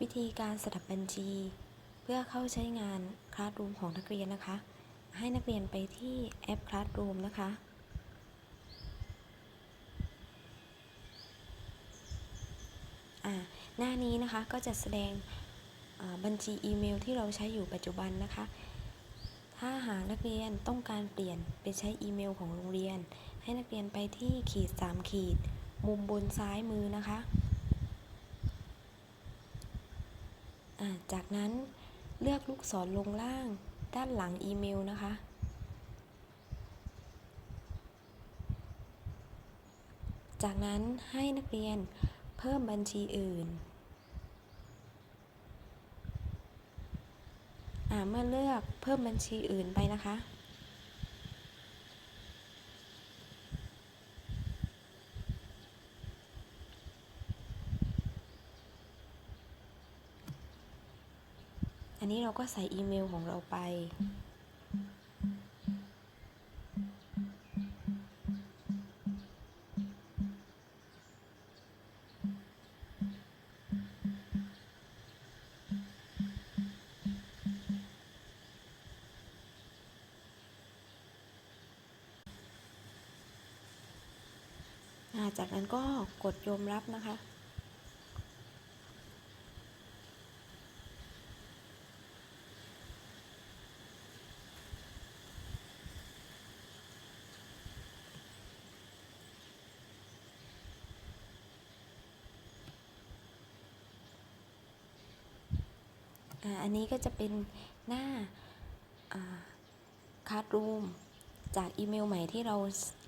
วิธีการสลับบัญชี เพื่อเข้าใช้งาน Classroom ของนักเรียนนะคะ ให้นักเรียนไปที่แอป Classroom นะคะ หน้านี้นะคะก็จะแสดงบัญชีอีเมลที่เราใช้อยู่ปัจจุบันนะคะ ถ้าหากนักเรียนต้องการเปลี่ยนไปใช้อีเมลของโรงเรียน ให้นักเรียนไปที่ขีด 3 ขีด มุมบนซ้ายมือนะคะอ่า จากนั้นเลือกลูกศรลงล่างด้านหลังอีเมลนะคะ จากนั้นให้นักเรียนเพิ่มบัญชีอื่น เมื่อเลือกเพิ่มบัญชีอื่นไปนะคะ อั นนี้เราก็ใส่อีเมลของเราไป จากนั้นก็กดยอมรับนะคะ อันนี้ก็จะเป็นหน้าคาร์ดรูมจากอีเมลใหม่ที่เรา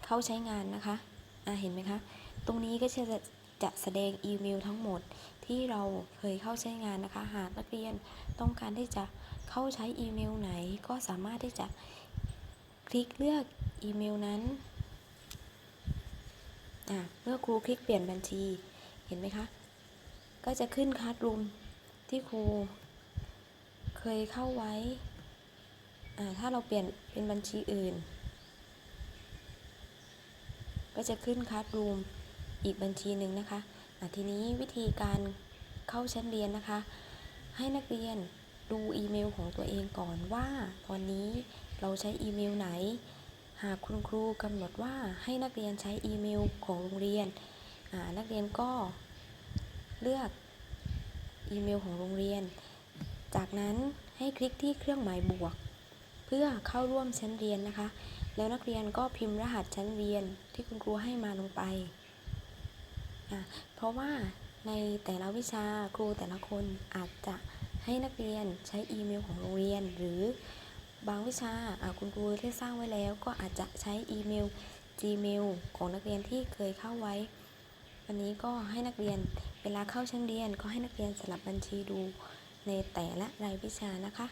เข้าใช้งานนะคะเห็นไหมคะ ตรงนี้ก็จะจะแสดงอีเมลทั้งหมดที่เราเคยเข้าใช้งานนะคะ หากนักเรียนต้องการที่จะเข้าใช้อีเมลไหน ก็สามารถที่จะคลิกเลือกอีเมลนั้นเมื่อครูคลิกเปลี่ยนบัญชี เห็นไหมคะ ก็จะขึ้นคาร์ดรูมที่ครู เคยเข้าไว้ ถ้าเราเปลี่ยนเป็นบัญชีอื่น ก็จะขึ้นคัสรูมอีกบัญชีหนึ่งนะคะะทีนี้วิธีการเข้าชั้นเรียนนะคะ ให้นักเรียนดูอีเมลของตัวเองก่อนว่า ตอนนี้เราใช้อีเมลไหน หากคุณครูกำหนดว่าให้นักเรียนใช้อีเมลของโรงเรียน นักเรียนก็เลือกอีเมลของโรงเรียน จากนั้นให้คลิกที่เครื่องหมายบวก เพื่อเข้าร่วมชั้นเรียนนะคะ แล้วนักเรียนก็พิมพ์รหัสชั้นเรียนที่คุณครูให้มาลงไป เพราะว่าในแต่ละวิชาครูแต่ละคนอาจจะให้นักเรียนใช้อีเมลของโรงเรียน หรือบางวิชาคุณครูได้สร้างไว้แล้ว ก็อาจจะใช้อีเมล Gmail ของนักเรียนที่เคยเข้าไว้วันนี้ก็ให้นักเรียนเวลาเข้าชั้นเรียนก็ให้นักเรียนสลับบัญชีดู ในแต่ละรายวิชานะคะ